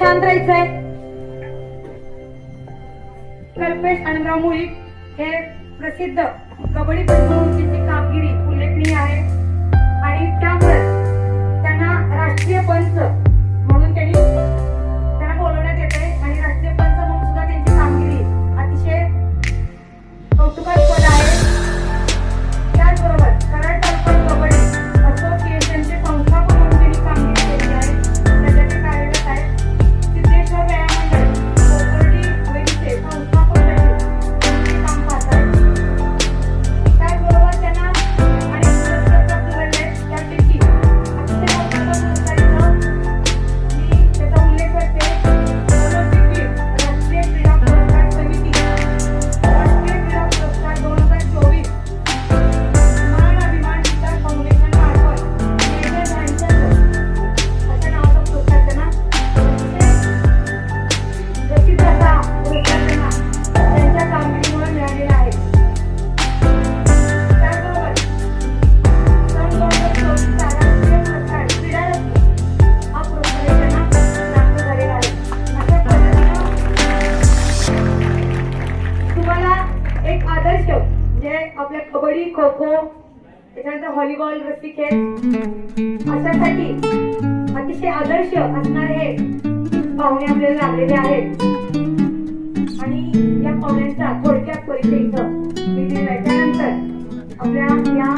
करायचंय कल्पेश अनंतराव मुळीक हे प्रसिद्ध कबड्डीपटू कबड्डी खो खो त्याच्यानंतर व्हॉलीबॉल रस्सी खेळ. अशासाठी अतिशय आदर्श असणारे हे पाहुणे आपल्याला लागलेले आहेत. आणि या पाहुण्यांचा थोडक्यात परिचय इथं त्यानंतर आपल्या या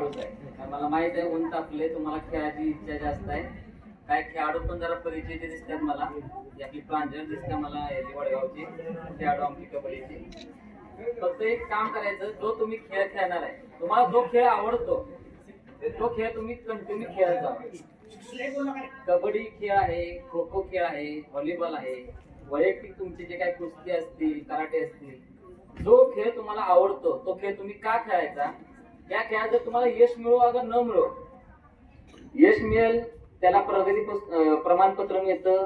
खेळाडूच आहे. मला माहीत आहे ऊन तापले तुम्हाला खेळायची इच्छा जास्त आहे. काय खेळाडू पण जरा परिचय दिसतात मला. ही आपली दिसते मला याची वडगावची खेळाडू आमची कबड्डीची. फक्त एक काम करायचं जो तुम्ही खेळ खेळणार आहे तुम्हाला जो खेळ आवडतो तो खेळ तुम्ही कंटिन्यू खेळत जावा कबड्डी खेळ आहे खो खो खेळ आहे व्हॉलीबॉल आहे वैयक्तिक तुमचे जे काही कुस्ती असतील कराटे असतील जो खेळ तुम्हाला आवडतो तो खेळ तुम्ही का खेळायचा? त्या खेळात जर तुम्हाला यश मिळो अगर न मिळो यश मिळेल त्याला प्रगती प्रमाणपत्र मिळतं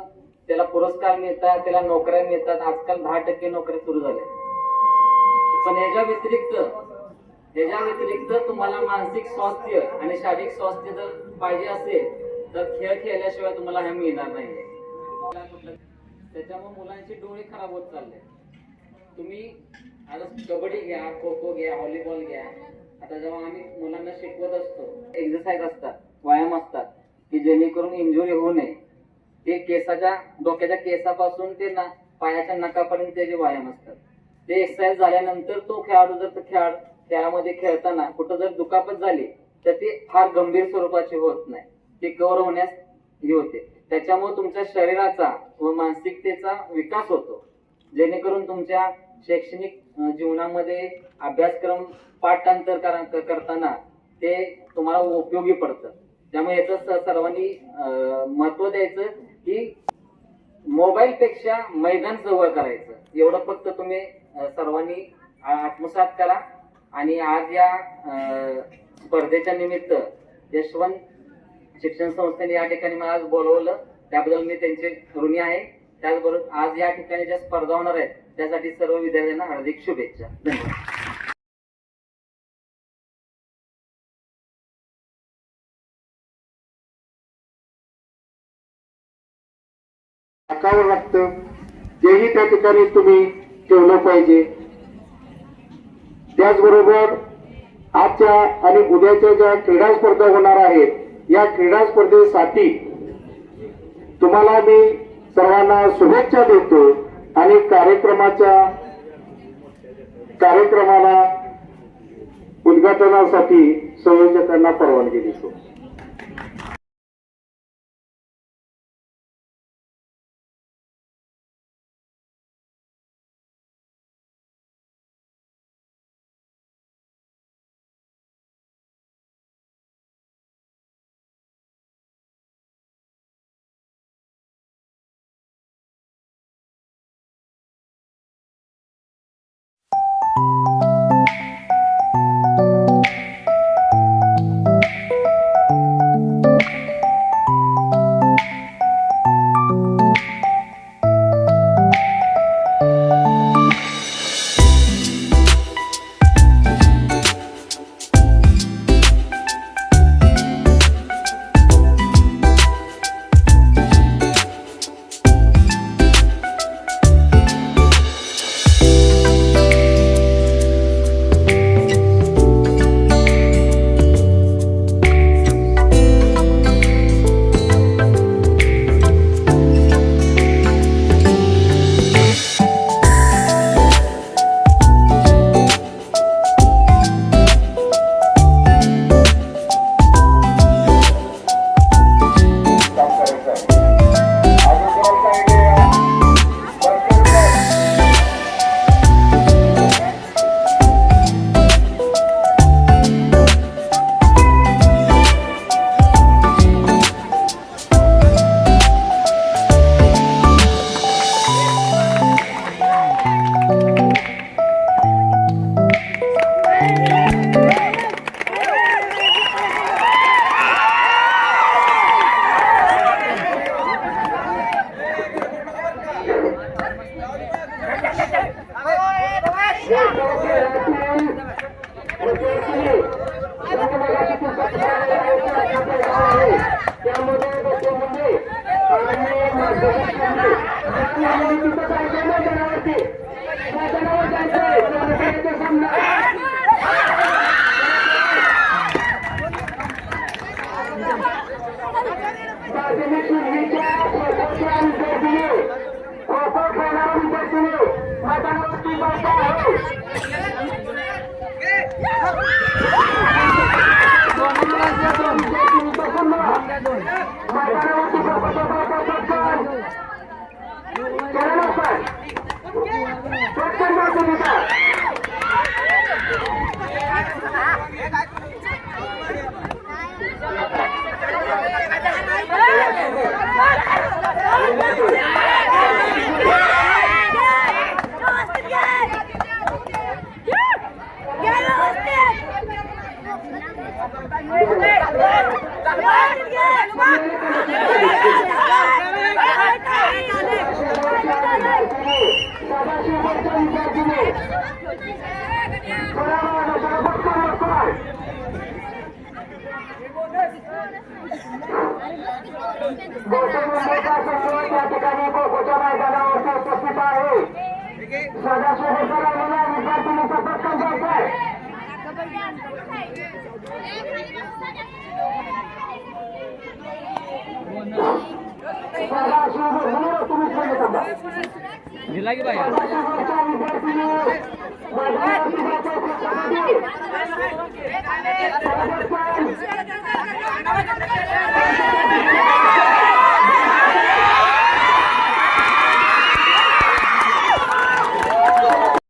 त्याला पुरस्कार मिळतात त्याला नोकऱ्या मिळतात. आजकाल दहा टक्के नोकऱ्या सुरू झाल्या. पण याच्या व्यतिरिक्त याच्या व्यतिरिक्त तुम्हाला मानसिक स्वास्थ्य आणि शारीरिक स्वास्थ्य जर पाहिजे असेल तर खेळ खेळल्याशिवाय तुम्हाला हे मिळणार नाही. त्याच्यामुळे मुलांचे डोळे खराब होत चालले. तुम्ही आता कबड्डी घ्या खो खो घ्या व्हॉलीबॉल घ्या. आता जेव्हा आम्ही मुलांना शिकवत असतो एक्सरसाइज असतात व्यायाम असतात की जेणेकरून इंजुरी होऊ नये ते केसाच्या डोक्याच्या केसापासून ते ना पायाच्या नकापर्यंत जे व्यायाम असतात. ते एक्सरसाइज झाल्यानंतर तो खेळाडू जर तो खेळ खेळामध्ये खेळताना कुठं जर दुखापत झाली तर ती फार गंभीर स्वरूपाची होत नाही. ते कव्हर होण्यास हे होते. त्याच्यामुळे तुमच्या शरीराचा व मानसिकतेचा विकास होतो. जेणेकरून तुमच्या शैक्षणिक जीवनामध्ये अभ्यासक्रम पाठांतर करताना ते तुम्हाला उपयोगी पडतं. त्यामुळे याचं स- सर्वांनी महत्त्व द्यायचं की मोबाईल पेक्षा मैदान जवळ करायचं. एवढं फक्त तुम्ही सर्वांनी आ- आत्मसात करा. आणि आज या स्पर्धेच्या निमित्त यशवंत शिक्षण संस्थेने या ठिकाणी मला आज बोलवलं. त्याबद्दल मी त्यांचे ऋणी आहे. त्याचबरोबर आज या ठिकाणी ज्या स्पर्धा होणार आहेत त्यासाठी सर्व विद्यार्थ्यांना हार्दिक शुभेच्छा. धन्यवाद. टाकावं लागतं. तेही त्या ठिकाणी तुम्ही ठेवलं पाहिजे. त्याचबरोबर आजच्या आणि उद्याच्या ज्या क्रीडा स्पर्धा होणार आहेत या क्रीडा स्पर्धेसाठी तुम्हाला मी सर्वांना शुभेच्छा देतो. आणि कार्यक्रमाच्या कार्यक्रमाला उद्घाटनासाठी संयोजकांना परवानगी देतो. तिथं काढलेलं जनावरती? লাগে ভাই Thank you.